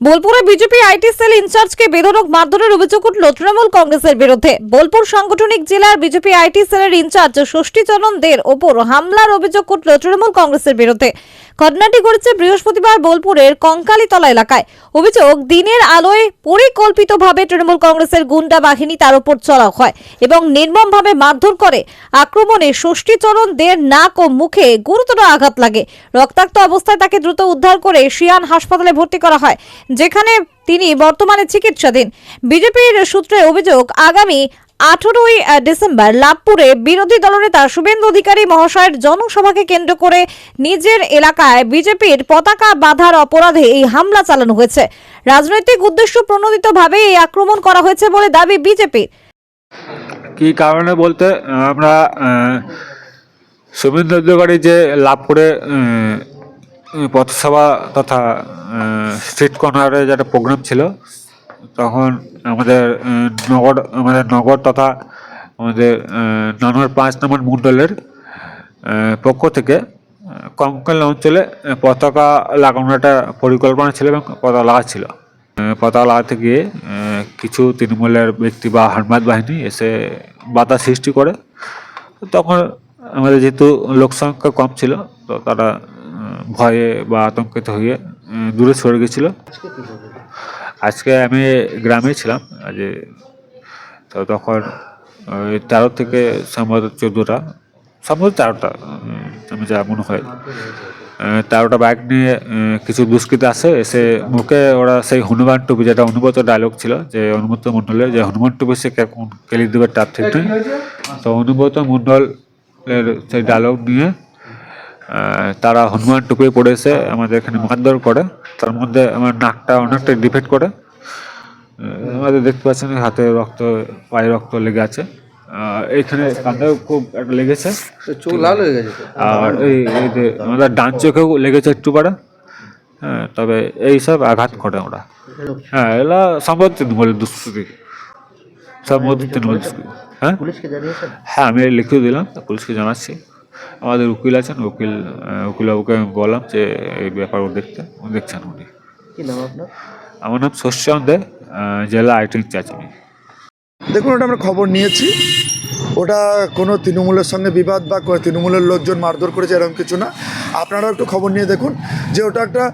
বোলপুরে BJP IT cell ইনচার্জকে বেধরক মারধরের অভিযোগ উঠল তৃণমূল কংগ্রেসের বিরুদ্ধে। বোলপুর সাংগঠনিক জেলার বিজেপি আইটি সেলের ইনচার্জ ষষ্ঠীচরণ দের ওপর হামলার অভিযোগ উঠল তৃণমূল কংগ্রেসের বিরুদ্ধে। ঘটনাটি ঘটেছে বৃহস্পতিবার বোলপুরের কঙ্কালীতলা এলাকায়। অভিযোগ, দিনের আলোয় পরিকল্পিতভাবে তৃণমূল কংগ্রেসের গুন্ডা বাহিনী তার উপর চড়াও হয় এবং নির্মমভাবে মারধর করে। আক্রমণে ষষ্ঠীচরণ দের নাক ও মুখে গুরুতর আঘাত লাগে। রক্তাক্ত অবস্থায় তাকে দ্রুত উদ্ধার করে শিয়ান হাসপাতালে ভর্তি করা হয়। যেখানে তিনি বর্তমানে চিকিৎসাধীন। বিজেপির সূত্রে অভিযোগ আগামী আঠারোই ডিসেম্বর লাভপুরে বিরোধী দলনেতা শুভেন্দু অধিকারী মহাশয়ের জনসভাকে কেন্দ্র করে নিজের এলাকায় বিজেপির পতাকা বাঁধার অপরাধে এই হামলা চালানো হয়েছে। রাজনৈতিক উদ্দেশ্য প্রণোদিতভাবে এই আক্রমণ করা হয়েছে বলে দাবি বিজেপির। কি কারণে বলতে আমরা শুভেন্দু অধিকারী যে লাভ করে আহ, পথসভা তথা স্ট্রিট কর্নারে যেটা প্রোগ্রাম ছিল, তখন আমাদের নগর আমাদের নগর তথা আমাদের নানোর পাঁচ নম্বর মণ্ডলের পক্ষ থেকে কঙ্কাল অঞ্চলে পতাকা লাগানোর একটা পরিকল্পনা ছিল এবং পতাকা লাগাচ্ছিল পতাকা লাগাতে গিয়ে কিছু তৃণমূলের ব্যক্তি বা হারমাত বাহিনী এসে বাধা সৃষ্টি করে। তখন আমাদের যেহেতু লোকসংখ্যা কম ছিল, তো তারা ভয়ে বা আতঙ্কিত হয়ে দূরে সরে গেছিল। আজকে আমি গ্রামে ছিলাম যে তো তখন ওই তেরো থেকে সম্ভবত চোদ্দোটা সম্ভবত তেরোটা আমি যা মনে হয়। তেরোটা বাইক নিয়ে কিছু দুষ্কৃতী আসে এসে মুখে ওরা সেই হনুমান টুপি যেটা অনুমত ডায়লগ ছিল যে অনুমত মণ্ডলের যে হনুমান টুপি সে কেমন কেলি দেবে তার ঠিক তো অনুব্রত মণ্ডলের সেই ডায়লগ নিয়ে তারা হনুমান টুপি পড়ে এসে আমাদের এখানে মারধর করে। তার মধ্যে আমার নাকটা অনেকটা ডিফেক্ট করে। আমাদের দেখতে পাচ্ছেন হাতে রক্ত পায়ে রক্ত লেগে আছে। আহ, এইখানে কাঁধেও খুব একটা লেগেছে। চোখ লাল হয়ে গেছে আর এই এই যে আমাদের ডান চোখেও লেগেছে একটু পারে। হ্যাঁ তবে এইসব আঘাত করে ওরা। হ্যাঁ এলা সম্ভব তৃণমূলের দুষ্কৃতি। সম্ভব তৃণমূল। হ্যাঁ? হ্যাঁ আমি লিখিয়ে দিলাম পুলিশকে জানাচ্ছি। আমাদের উকিল আছেন উকিল উকিলবাবুকে আমি বললাম যে এই ব্যাপার দেখতে উনি দেখছেন উনি। কি নাম আপনার? আমার নাম শস্যন দে জেলা আইটিং চাচিনি। দেখুন ওটা আমরা খবর নিয়েছি। ওটা কোনো তৃণমূলের সঙ্গে বিবাদ বা তৃণমূলের লোকজন মারধর করেছে এরকম কিছু না। আপনারাও একটু খবর নিয়ে দেখুন যে ওটা একটা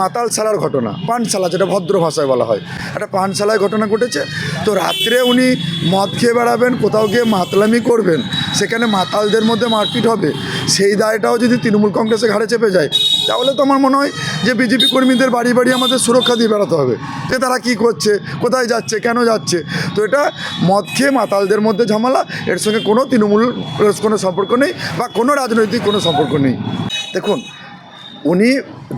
মাতাল সালার ঘটনা, পানশালা যেটা ভদ্র ভাষায় বলা হয়। একটা পানশালায় ঘটনা ঘটেছে। তো রাত্রে উনি মদ খেয়ে বেড়াবেন, কোথাও গিয়ে মাতলামি করবেন, সেখানে মাতালদের মধ্যে মারপিট হবে। সেই দায়টাও যদি তৃণমূল কংগ্রেসের ঘাড়ে চেপে যায় তাহলে তো আমার মনে হয় যে বিজেপি কর্মীদের বাড়ি বাড়ি আমাদের সুরক্ষা দিয়ে বেড়াতে হবে। যে তারা কি করছে, কোথায় যাচ্ছে, কেন যাচ্ছে? তো এটা মদ খেয়ে মাতালদের মধ্যে ঝামেলা, এর সঙ্গে কোনো তৃণমূল কোনো সম্পর্ক নেই বা কোনো রাজনৈতিক কোনো সম্পর্ক নেই। দেখুন, উনি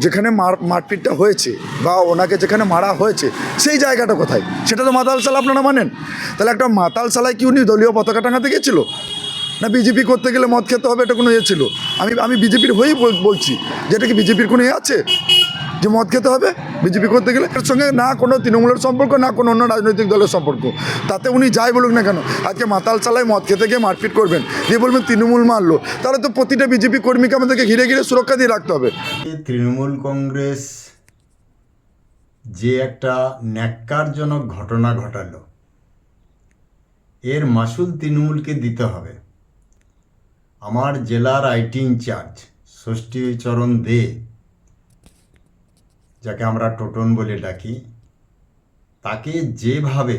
যেখানে মার, মারপিটটা হয়েছে বা ওনাকে যেখানে মারা হয়েছে, সেই জায়গাটা কোথায়? সেটা তো মাতাল সালা আপনারা মানেন। তাহলে একটা মাতাল সালায় কি উনি দলীয় পতাকা টাঙাতে গেছিল? না বিজেপি করতে গেলে মদ খেতে হবে, এটা কোনো ইয়ে ছিল। আমি আমি বিজেপির হয়েই বল- বলছি, যে এটা কি বিজেপির কোনো ইয়ে আছে? যে মদ খেতে হবে? বিজেপি করতে গেলে এর সঙ্গে না কোনো তৃণমূলের সম্পর্ক, না কোনো অন্য রাজনৈতিক দলের সম্পর্ক। তাতে উনি যাই বলুক না কেন, আজকে মাতাল চালায় মদ খেতে গিয়ে মারপিট করবেন, দিয়ে বলবেন তৃণমূল মারলো। তাহলে তো প্রতিটা বিজেপি কর্মীকে আমাদেরকে ঘিরে ঘিরে সুরক্ষা দিয়ে রাখতে হবে। তৃণমূল কংগ্রেস যে একটা ন্যাক্কারজনক ঘটনা ঘটালো, এর মাসুল তৃণমূলকে দিতে হবে। আমার জেলার আইটি ইনচার্জ ষষ্ঠীচরণ দে, যাকে আমরা টোটন বলে ডাকি, তাকে যেভাবে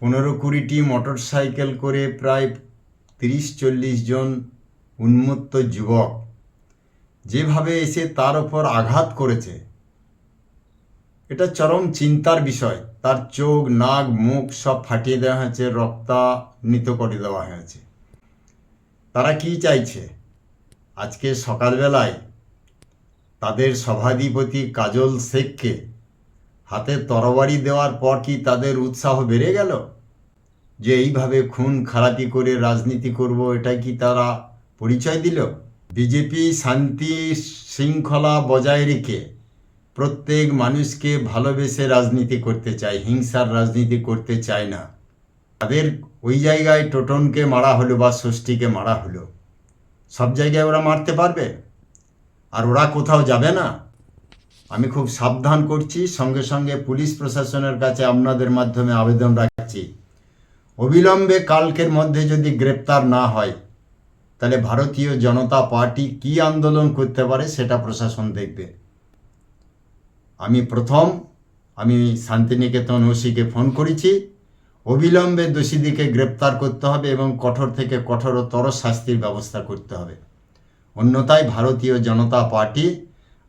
পনেরো কুড়িটি মোটর সাইকেল করে প্রায় তিরিশ চল্লিশ জন উন্মত্ত যুবক যেভাবে এসে তার ওপর আঘাত করেছে, এটা চরম চিন্তার বিষয়। তার চোখ, নাক, মুখ সব ফাটিয়ে দেওয়া হয়েছে রক্তান্বিত করে দেওয়া হয়েছে। তারা কি চাইছে? আজকে সকালবেলায় তাদের সভাধিপতি কাজল শেখকে হাতে তরবারি দেওয়ার পর কি তাদের উৎসাহ বেড়ে গেল? যে এইভাবে খুন খারাপি করে রাজনীতি করব এটা কি তারা পরিচয় দিল? বিজেপি শান্তি শৃঙ্খলা বজায় রেখে প্রত্যেক মানুষকে ভালোবেসে রাজনীতি করতে চায়, হিংসার রাজনীতি করতে চায় না। তাদের ওই জায়গায় টোটনকে মারা হলো বা ষষ্ঠীকে মারা হলো। সব জায়গায় ওরা মারতে পারবে? আর ওরা কোথাও যাবে না? আমি খুব সাবধান করছি। সঙ্গে সঙ্গে পুলিশ প্রশাসনের কাছে আপনাদের মাধ্যমে আবেদন রাখছি। অবিলম্বে কালকের মধ্যে যদি গ্রেপ্তার না হয়, তাহলে ভারতীয় জনতা পার্টি কি আন্দোলন করতে পারে সেটা প্রশাসন দেখবে। আমি প্রথম, আমি শান্তিনিকেতন ওসিকে ফোন করেছি। অবিলম্বে দোষীদিকে গ্রেপ্তার করতে হবে এবং কঠোর থেকে কঠোরতর শাস্তির ব্যবস্থা করতে হবে। অন্যথায় ভারতীয় জনতা পার্টি,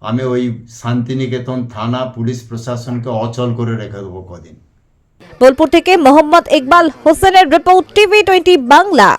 আমি ওই শান্তিনিকেতন থানা পুলিশ প্রশাসনকে অচল করে রেখে দেবো কদিন। বোলপুর থেকে মোহাম্মদ ইকবাল হোসেনের রিপোর্ট টিভি টোয়েন্টি বাংলা।